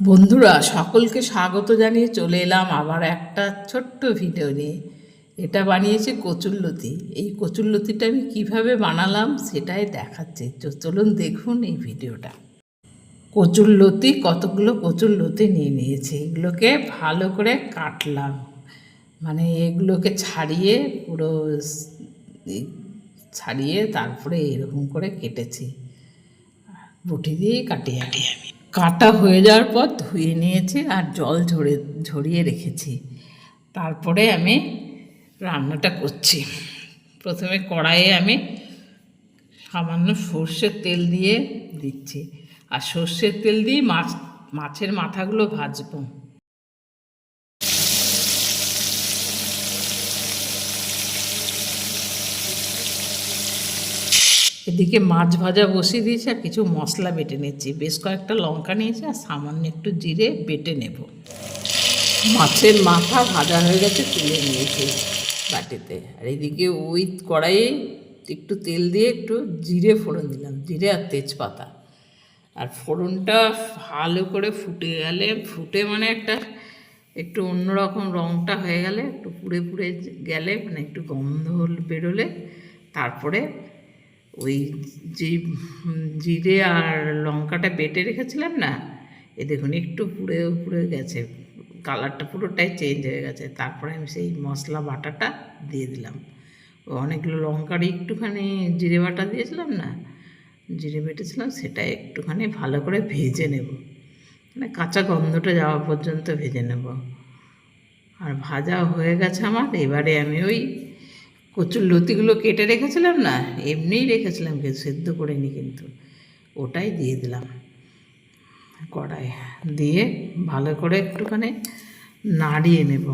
বন্ধুরা, সকলকে স্বাগত জানিয়ে চলে এলাম আবার একটা ছোট্ট ভিডিও নিয়ে। এটা বানিয়েছে কচুরলতি। এই কচুরলতিটা আমি কীভাবে বানালাম সেটাই দেখাচ্ছি। চলুন দেখুন এই ভিডিওটা কচুরলতি, কতগুলো কচুরলতি নিয়ে নিয়েছি। এগুলোকে ভালো করে কাটলাম। মানে এগুলোকে ছাড়িয়ে পুরো ছাড়িয়ে তারপরে এরকম করে কেটেছি। বটি দিয়ে কাটিয়ে আমি কাটা হয়ে যাওয়ার পর ধুয়ে নিয়েছি আর জল ঝরে, ঝরিয়ে রেখেছি। তারপরে আমি রান্নাটা করছি। প্রথমে কড়াইয়ে আমি সামান্য সর্ষের তেল দিয়ে দিচ্ছি। আর সর্ষের তেল দিয়ে মাছ, মাছের মাথাগুলো ভাজবো। এদিকে মাছ ভাজা বসিয়ে দিয়েছি আর কিছু মশলা বেটে নিচ্ছি। বেশ কয়েকটা লঙ্কা নিয়েছি আর সামান্য একটু জিরে বেটে নেব। মাছের মাথা ভাজা হয়ে গেছে, তুলে নিয়েছি বাটিতে। আর এদিকে ওই কড়াইয়ে একটু তেল দিয়ে একটু জিরে ফোড়ন দিলাম, জিরে আর তেজপাতা। আর ফোড়নটা ভালো করে ফুটে গেলে, ফুটে মানে একটা একটু অন্যরকম রঙটা হয়ে গেলে, একটু পুড়ে পুড়ে গেলে মানে একটু গন্ধ বেরোলে, তারপরে ওই যে জিরে আর লঙ্কাটা বেটে রেখেছিলাম না, এ দেখুন একটু পুড়ে পুড়ে গেছে। কালারটা পুরোটাই চেঞ্জ হয়ে গেছে। তারপরে আমি সেই মশলা বাটাটা দিয়ে দিলাম। অনেকগুলো লঙ্কার একটুখানি জিরে বাটা দিয়েছিলাম না, জিরে বেটেছিলাম সেটা একটুখানি ভালো করে ভেজে নেব। মানে কাঁচা গন্ধটা যাওয়া পর্যন্ত ভেজে নেব। আর ভাজা হয়ে গেছে আমার, এবারে আমি ওই কচুর লতিগুলো কেটে রেখেছিলাম না, এমনিই রেখেছিলাম, কিন্তু সেদ্ধ করিনি কিন্তু। ওটাই দিয়ে দিলাম। কড়াই দিয়ে ভালো করে একটুখানি নাড়িয়ে নেব।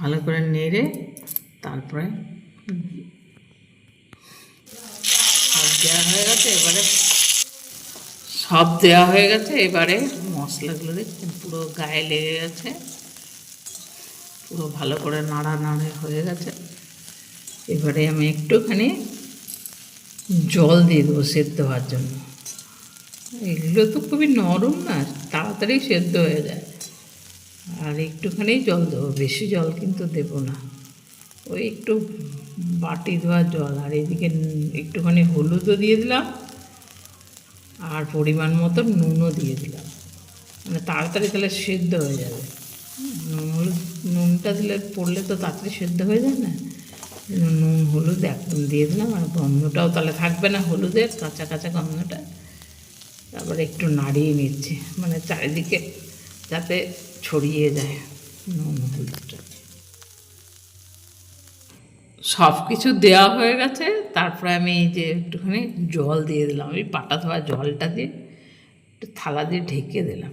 ভালো করে নেড়ে তারপরে সব দেওয়া হয়ে গেছে, এবারে সব দেওয়া হয়ে গেছে, এবারে মশলাগুলো পুরো গায়ে লেগে গেছে। পুরো ভালো করে নাড়া নাড়ে হয়ে গেছে। এবারে আমি একটুখানি জল দিয়ে দেবো সেদ্ধ হওয়ার জন্য। এগুলো তো খুবই নরম না, তাড়াতাড়ি সেদ্ধ হয়ে যায়। আর একটুখানি জল দেবো, বেশি জল কিন্তু দেবো না। ওই একটু বাটি ধোয়া জল, আর এদিকে একটুখানি হলুদও দিয়ে দিলাম, আর পরিমাণ মতো নুনও দিয়ে দিলাম। মানে তাড়াতাড়ি তাহলে সেদ্ধ হয়ে যাবে। নুনটা দিলে পড়লে তো তাড়াতাড়ি সেদ্ধ হয়ে যায় না। নুন, হলুদ, একদম দিয়ে দিলাম, আর গন্ধটাও তাহলে থাকবে না, হলুদের কাঁচা কাঁচা গন্ধটা। তারপরে একটু নাড়িয়ে নিচ্ছে মানে চারিদিকে যাতে ছড়িয়ে যায় নুন, হলুদটা। সব কিছু দেওয়া হয়ে গেছে, তারপরে আমি এই যে একটুখানি জল দিয়ে দিলাম ওই পাটা ধোয়া জলটা দিয়ে একটু থালা দিয়ে ঢেকে দিলাম।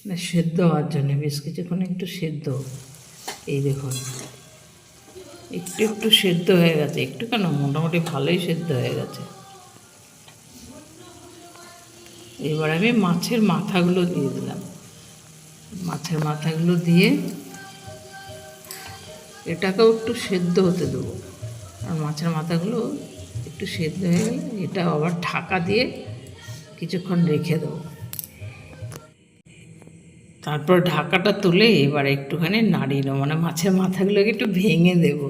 মানে সেদ্ধ হওয়ার জন্য, বেশ কিছুক্ষণ একটু সেদ্ধ। এই দেখুন। একটু একটু সেদ্ধ হয়ে গেছে। একটু কেন? মোটামুটি ভালোই সেদ্ধ হয়ে গেছে। এবার আমি মাছের মাথাগুলো দিয়ে দিলাম। মাছের মাথাগুলো দিয়ে এটাকেও একটু সেদ্ধ হতে দেবো। আর মাছের মাথাগুলো একটু সেদ্ধ হয়ে গেলে এটা আবার ঢাকা দিয়ে কিছুক্ষণ রেখে দেবো। তারপর ঢাকাটা তুলে এবার একটুখানি নাড়িয়ে নেব। মানে মাছের মাথাগুলোকে একটু ভেঙে দেবো।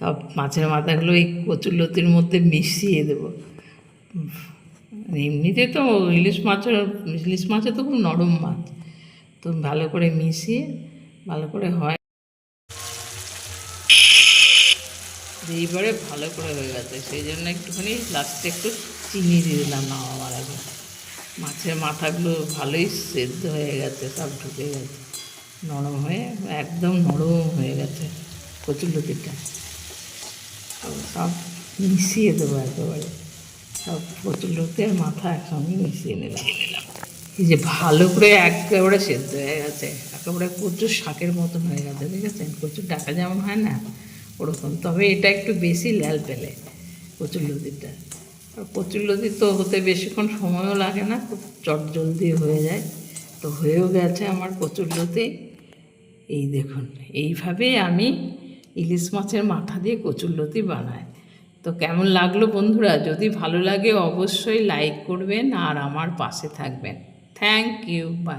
সব মাছের মাথাগুলো এই কচুরলতির মধ্যে মিশিয়ে দেবো। এমনিতে তো ইলিশ মাছের, ইলিশ মাছে তো খুব নরম মাছ। তো ভালো করে মিশিয়ে, ভালো করে হয়। এইবারে ভালো করে হয়ে গেছে। সেই জন্য একটুখানি লাস্টে একটু চিনি দিয়ে দিলাম না আমার আগে। মাছের মাথাগুলো ভালোই সেদ্ধ হয়ে গেছে, সব ঢুকে গেছে। নরম হয়ে, একদম নরম হয়ে গেছে কচুলতিটা সব মিশিয়ে দেবো একেবারে। সব কচুলতি আর মাথা একসঙ্গে মিশিয়ে নিলাম। এই যে ভালো করে একেবারে সেদ্ধ হয়ে গেছে, একেবারে কচুর শাকের মতন হয়ে গেছে, দেখেছেন? কচুর ডাকা যেমন হয় না, ওরকম। তবে এটা একটু বেশি ল্যাল পেলে কচুর লতিটা। আর কচুর লতি তো হতে বেশিক্ষণ সময়ও লাগে না, খুব চট জলদি হয়ে যায়। তো হয়েও গেছে আমার কচুরলতি। এই দেখুন, এইভাবেই আমি ইলিশ মাছের মাথা দিয়ে কচুরলতি বানাই। তো কেমন লাগল বন্ধুরা? যদি ভালো লাগে অবশ্যই লাইক করবেন আর আমার পাশে থাকবেন। Thank you, bye.